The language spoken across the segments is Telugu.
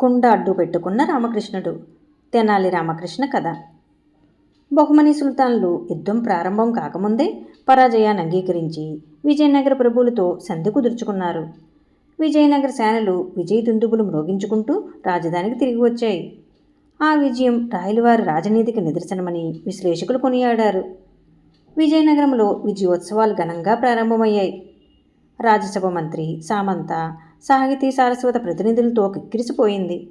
కుండ అడ్డు పెట్టుకున్న రామకృష్ణుడు. తెనాలి రామకృష్ణ కథ. బహుమని సుల్తాన్లు యుద్ధం ప్రారంభం కాకముందే పరాజయాన్ని అంగీకరించి విజయనగర ప్రభువులతో సంధి కుదుర్చుకున్నారు. విజయనగర సేనలు విజయ దుందుబులు మ్రోగించుకుంటూ రాజధానికి తిరిగి వచ్చాయి. ఆ విజయం రాయలవారి రాజనీతికి నిదర్శనమని విశ్లేషకులు కొనియాడారు. విజయనగరంలో విజయోత్సవాలు ఘనంగా ప్రారంభమయ్యాయి. రాజ్యసభ మంత్రి సామంత సాహితీ సారస్వత ప్రతినిధులతో కిక్కిరిసిపోయింది.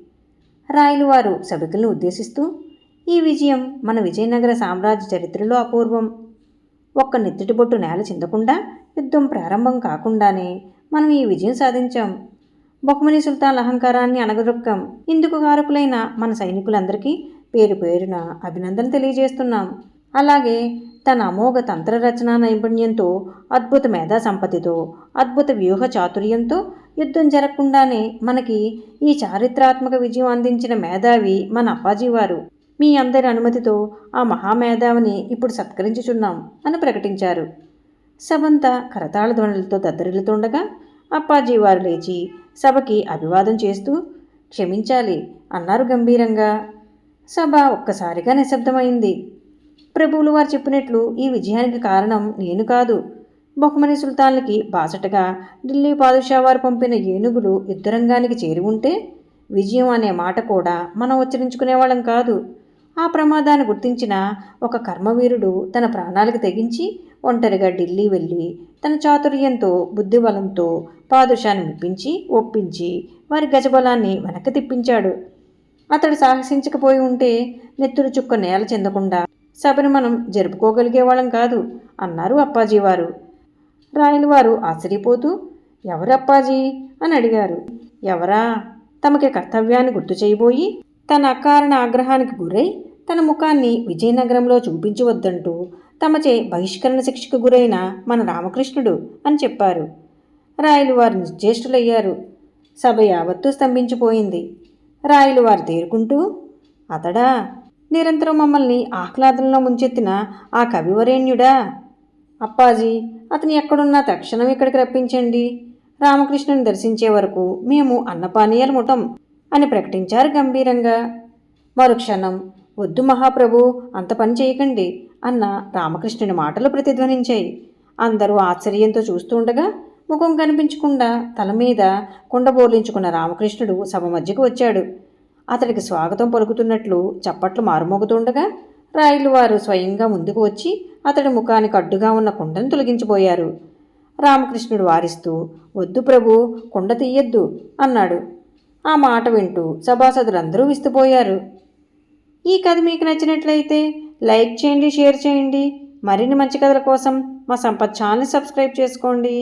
రాయలవారు సభికులను ఉద్దేశిస్తూ ఈ విజయం మన విజయనగర సామ్రాజ్య చరిత్రలో అపూర్వం. ఒక్క నెత్తిటి బొట్టు నేల చెందకుండా యుద్ధం ప్రారంభం కాకుండానే మనం ఈ విజయం సాధించాం. బహుమని సుల్తాన్ అహంకారాన్ని అనగదొక్కాం ఇందుకు కారకులైన మన సైనికులందరికీ పేరు పేరున అభినందన తెలియజేస్తున్నాం. అలాగే తన అమోఘ తంత్ర రచనా నైపుణ్యంతో అద్భుత మేధా సంపత్తితో అద్భుత వ్యూహ చాతుర్యంతో యుద్ధం జరగకుండానే మనకి ఈ చారిత్రాత్మక విజయం అందించిన మేధావి మన అప్పాజీవారు మీ అందరి అనుమతితో ఆ మహామేధావిని ఇప్పుడు సత్కరించుచున్నాం అని ప్రకటించారు. సభంతా కరతాళ ధ్వనులతో దద్దరిల్లుతుండగా అప్పాజీ వారు లేచి సభకి అభివాదం చేస్తూ క్షమించాలి అన్నారు గంభీరంగా. సభ ఒక్కసారిగా నిశ్శబ్దమైంది. ప్రభువులు వారు చెప్పినట్లు ఈ విజయానికి కారణం నేను కాదు. బహుమని సుల్తాన్లకి బాసటగా ఢిల్లీ పాదుషా వారు పంపిన ఏనుగులు యుద్ధరంగానికి చేరి ఉంటే విజయం అనే మాట కూడా మనం ఉచ్చరించుకునేవాళ్ళం కాదు. ఆ ప్రమాదాన్ని గుర్తించిన ఒక కర్మవీరుడు తన ప్రాణాలకు తెగించి ఒంటరిగా ఢిల్లీ వెళ్ళి తన చాతుర్యంతో బుద్ధిబలంతో పాదుషాన్ని మెప్పించి ఒప్పించి వారి గజబలాన్ని వెనక్కి తిప్పించాడు. అతడు సాహసించకపోయి ఉంటే నెత్తురు చుక్క నేల చెందకుండా సభను మనం జరుపుకోగలిగేవాళ్ళం కాదు అన్నారు అప్పాజీవారు. రాయలవారు ఆశ్చర్యపోతూ ఎవరు అప్పాజీ అని అడిగారు. ఎవరా? తమకి కర్తవ్యాన్ని గుర్తు చేయబోయి తన అకారణ ఆగ్రహానికి గురై తన ముఖాన్ని విజయనగరంలో చూపించవద్దంటూ తమచే బహిష్కరణ శిక్షకు గురైన మన రామకృష్ణుడు అని చెప్పారు. రాయలు వారు నిశ్చేష్టులయ్యారు సభ యావత్తూ స్తంభించిపోయింది. రాయలు వారు తేరుకుంటూ అతడా? నిరంతరం మమ్మల్ని ఆహ్లాదంలో ముంచెత్తిన ఆ కవివరేణ్యుడా? అప్పాజీ అతను ఎక్కడున్నా తక్షణం ఇక్కడికి రప్పించండి. రామకృష్ణుని దర్శించే వరకు మేము అన్నపానీయాలు ముఠం అని ప్రకటించారు గంభీరంగా. మరుక్షణం వద్దు మహాప్రభు అంత పని చేయకండి అన్న రామకృష్ణుని మాటలు ప్రతిధ్వనించాయి. అందరూ ఆశ్చర్యంతో చూస్తుండగా ముఖం కనిపించకుండా తల మీద కుండబోర్లించుకున్న రామకృష్ణుడు సభ మధ్యకు వచ్చాడు. అతడికి స్వాగతం పలుకుతున్నట్లు చప్పట్లు మారుమోగుతుండగా రాయలు వారు స్వయంగా ముందుకు వచ్చి అతడి ముఖానికి అడ్డుగా ఉన్న కుండను తొలగించిపోయారు. రామకృష్ణుడు వారిస్తూ వద్దు ప్రభు కుండ తీయద్దు అన్నాడు. ఆ మాట వింటూ సభాసదులందరూ విస్తుపోయారు. ఈ కథ మీకు నచ్చినట్లయితే లైక్ చేయండి షేర్ చేయండి. మరిన్ని మంచి కథల కోసం మా సంపత్ ఛానల్ సబ్స్క్రైబ్ చేసుకోండి.